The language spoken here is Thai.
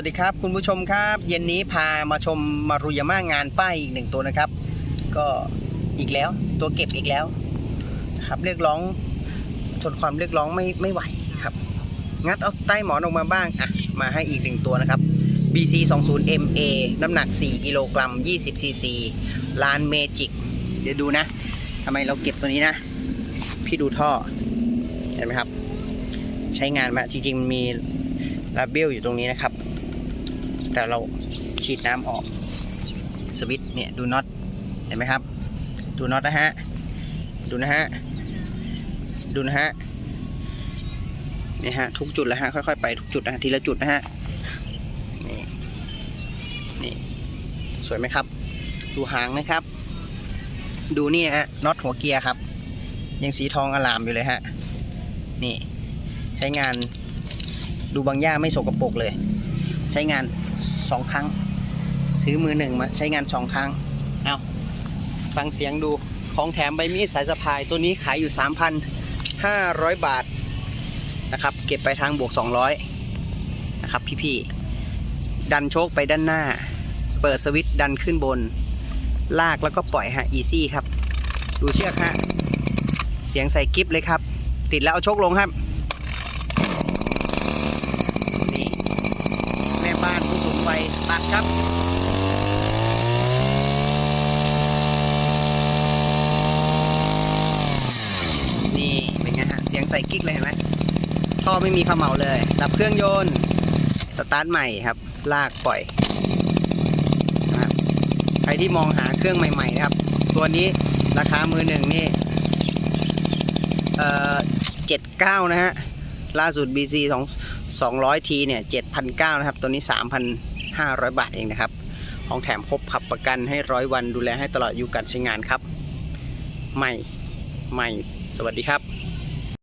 สวัสดีครับคุณผู้ชมครับ เย็นนี้พามาชมมารุยาม่างานป้ายอีกหนึ่งตัวนะครับ ก็อีกแล้วตัวเก็บอีกแล้วครับเรียกร้องทนความเรียกร้องไม่ไม่ไหวครับ งัดเอาใต้หมอนออกมาบ้างอะมาให้อีกหนึ่งตัวนะครับ BC 2 0 MA น้ำหนัก 4 กิโลกรัม 20 cc ลานเมจิกเดี๋ยวดูนะทำไมเราเก็บตัวนี้นะ พี่ดูท่อ เห็นไหมครับ ใช้งานมาจริงๆมันมีลาเบลอยู่ตรงนี้นะครับ แต่เราฉีดน้ำออกสวิตเนี่ยดูน็อตเห็นไหมครับ ดูน็อตนะฮะดูนะฮะดูนะฮะนี่ฮะทุกจุดแล้วฮะค่อยๆไปทุกจุดนะฮะทีละจุดนะฮะนี่นี่สวยไหมครับ ดูหางไหมครับ ดูนี่ฮะน็อตหัวเกียร์ครับ ยังสีทองอลามอยู่เลยฮะนี่ใช้งานดูบางย่าไม่สกปรกเลย ใช้งาน สองครั้ง ซื้อมือหนึ่งมาใช้งานสองครั้งเอาฟังเสียงดูของแถมใบมีดสายสะพายตัวนี้ขายอยู่ 3,500 บาทนะครับ เก็บไปทางบวก 200 นะครับ พี่ๆดันโชคไปด้านหน้า เปิดสวิตช์ดันขึ้นบน ลากแล้วก็ปล่อยฮะอีซี่ครับ ดูเชือกฮะเสียงใส่กิฟเลยครับ ติดแล้วเอาโชคลงครับ นี่ แม่บ้านผู้สูงวัย ตัดครับนี่เป็นไงฮะเสียงใส่กิ๊กเลยเห็นไหมท่อไม่มีขมเหลาเลยดับเครื่องยนต์สตาร์ทใหม่ครับ ลากปล่อยนะครับใครที่มองหาเครื่องใหม่ๆนะครับ ตัวนี้ราคามือหนึ่งนี่เอ่อเจ็ดเก้านะฮะล่าสุด BC สองสองร้อยทีเนี่ยเจ็ดพันเก้านะครับ ตัวนี้สามพันห้าร้อยบาทเองนะครับ ของแถมครบขับประกันให้ร้อยวันดูแลให้ตลอดอายู่การใช้งานครับ ใหม่ ใหม่ สวัสดีครับ